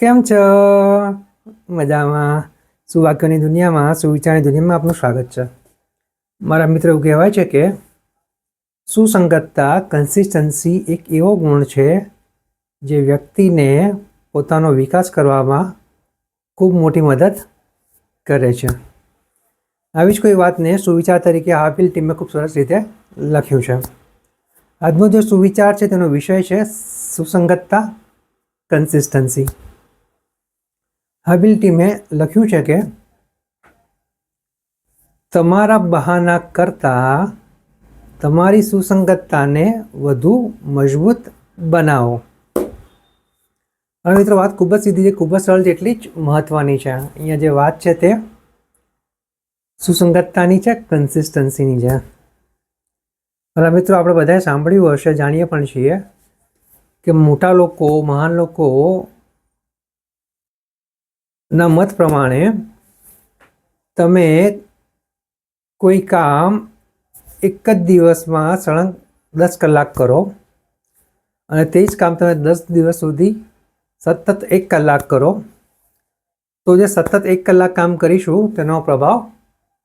કેમ છો? મજામાં. સુવાક્યોની દુનિયામાં, સુવિચારની દુનિયામાં આપનું સ્વાગત છે. મારા મિત્ર એવું કહેવાય છે કે સુસંગતતા કન્સિસ્ટન્સી એક એવો ગુણ છે જે વ્યક્તિને પોતાનો વિકાસ કરવામાં ખૂબ મોટી મદદ કરે છે. આવી જ કોઈ વાતને સુવિચાર તરીકે હાફિલ ટીમે ખૂબ સરસ રીતે લખ્યું છે. આજનો જે સુવિચાર છે તેનો વિષય છે સુસંગતતા કન્સિસ્ટન્સી હાબિલ ટીમે લખ્યું છે કે, તમારા બહાના કરતાં તમારી સુસંગતતાને વધુ મજબૂત બનાવો. હવે મિત્રો, વાત ખૂબ જ સીધી છે, ખૂબ જ સરળ છે, એટલી જ મહત્ત્વની છે. અહીંયા જે વાત છે તે સુસંગતતાની છે કન્સિસ્ટન્સીની છે. હવે મિત્રો, આપણે બધાએ સાંભળ્યું હશે, જાણીએ પણ છીએ કે મોટા લોકો, મહાન લોકો ના, મત પ્રમાણે તમે કોઈ કામ એક જ દિવસમાં સળંગ દસ કલાક કરો અને તે જ કામ તમે દસ દિવસ સુધી સતત એક કલાક કરો, તો જે સતત એક કલાક કામ કરીશું, તેનો પ્રભાવ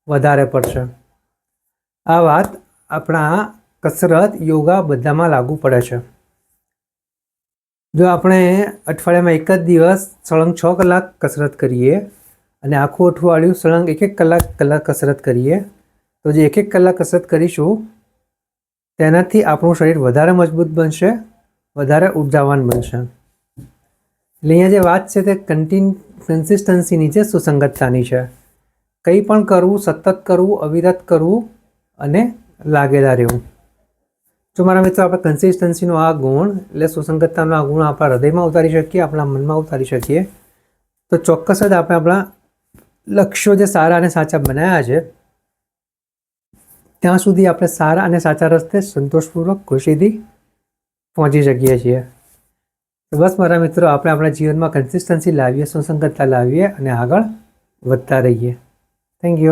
વધારે પડશે. આ વાત આપણા કસરત, યોગા બધામાં લાગુ પડે છે. જો આપણે અઠવાડિયામાં એક જ દિવસ સળંગ છ કલાક કસરત કરીએ અને આખું અઠવાડિયું સળંગ એક એક કલાક કલાક કસરત કરીએ, તો જે એક એક કલાક કસરત કરીશું, તેનાથી આપણું શરીર વધારે મજબૂત બનશે, વધારે ઉર્જાવાન બનશે. એટલે અહીંયા જે વાત છે તે કન્ટિન કન્સિસ્ટન્સીની છે, સુસંગતતાની છે. કંઈ પણ કરવું, સતત કરવું, અવિરત કરવું અને લાગેલા રહેવું. જો મારા મિત્રો, આપણે કન્સિસ્ટન્સીનો આ ગુણ એટલે સુસંગતતાનો આ ગુણ આપણા હૃદયમાં ઉતારી શકીએ, આપણા મનમાં ઉતારી શકીએ, તો ચોક્કસ જ આપણે આપણા લક્ષ્યો જે સારા અને સાચા બનાવ્યા છે, ત્યાં સુધી આપણે સારા અને સાચા રસ્તે સંતોષપૂર્વક, ખુશીથી પહોંચી શકીએ છીએ. બસ મારા મિત્રો, આપણે આપણા જીવનમાં કન્સિસ્ટન્સી લાવીએ, સુસંગતતા લાવીએ અને આગળ વધતા રહીએ. Thank you